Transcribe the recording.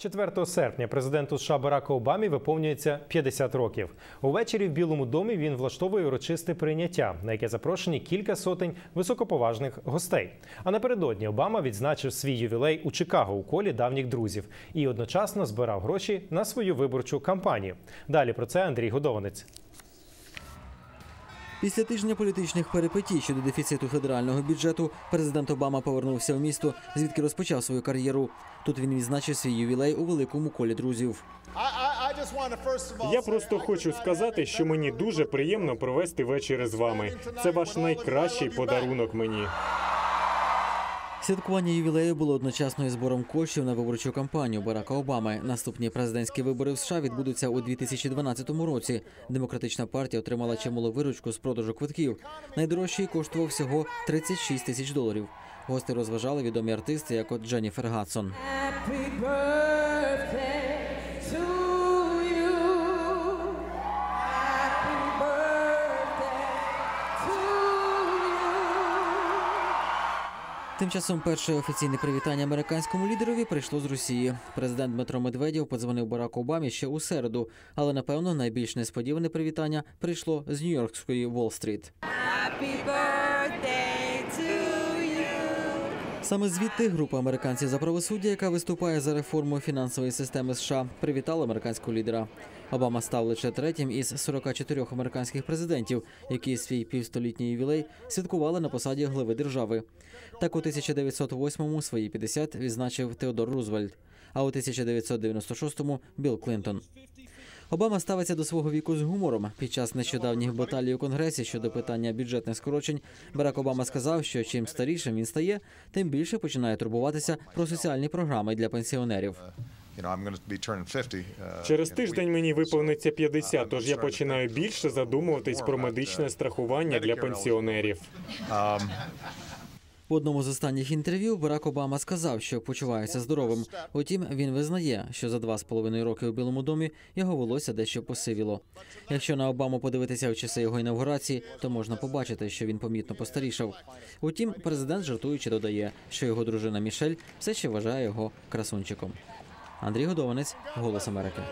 4 серпня президенту США Бараку Обамі виповнюється 50 років. Увечері в Білому домі він влаштовує урочисте прийняття, на яке запрошені кілька сотень високоповажних гостей. А напередодні Обама відзначив свій ювілей у Чикаго у колі давніх друзів і одночасно збирав гроші на свою виборчу кампанію. Далі про це Андрій Годованець. Після тижня політичних перипетій щодо дефіциту федерального бюджету президент Обама повернувся в місто, звідки розпочав свою кар'єру. Тут він відзначив свій ювілей у великому колі друзів. Я просто хочу сказати, що мені дуже приємно провести вечір з вами. Це ваш найкращий подарунок мені. Святкування ювілею було одночасно із збором коштів на виборчу кампанію Барака Обами. Наступні президентські вибори в США відбудуться у 2012 році. Демократична партія отримала чималу виручку з продажу квитків. Найдорожчий коштував всього 36 тисяч доларів. Гости розважали відомі артисти, як от Дженніфер Гадсон. Тим часом перше офіційне привітання американському лідерові прийшло з Росії. Президент Дмитро Медведєв подзвонив Бараку Обамі ще у середу, але напевно найбільш несподіване привітання прийшло з Нью-Йоркської Уолл-стріт. Happy birthday Саме звідти група американців за правосуддя, яка виступає за реформу фінансової системи США, привітала американського лідера. Обама став лише третім із 44 американських президентів, які свій півстолітній ювілей святкували на посаді глави держави. Так у 1908-му свої 50 відзначив Теодор Рузвельт, а у 1996-му – Білл Клінтон. Обама ставиться до свого віку з гумором. Під час нещодавніх баталій у конгресі щодо питання бюджетних скорочень Барак Обама сказав, що чим старішим він стає, тим більше починає турбуватися про соціальні програми для пенсіонерів. You know, I'm going to be turning 50. uh, Через тиждень мені виповниться I'm 50, тож я починаю більше задумуватись про медичне uh, страхування для пенсіонерів. В одному з останніх інтерв'ю Барак Обама сказав, що почувається здоровим. Утім, він визнає, що за два з половиною роки у Білому домі його волосся дещо посивіло. Якщо на Обаму подивитися в часи його інавгурації, то можна побачити, що він помітно постарішав. Утім, президент жартуючи додає, що його дружина Мішель все ще вважає його красунчиком. Андрій Годованець, Голос Америки.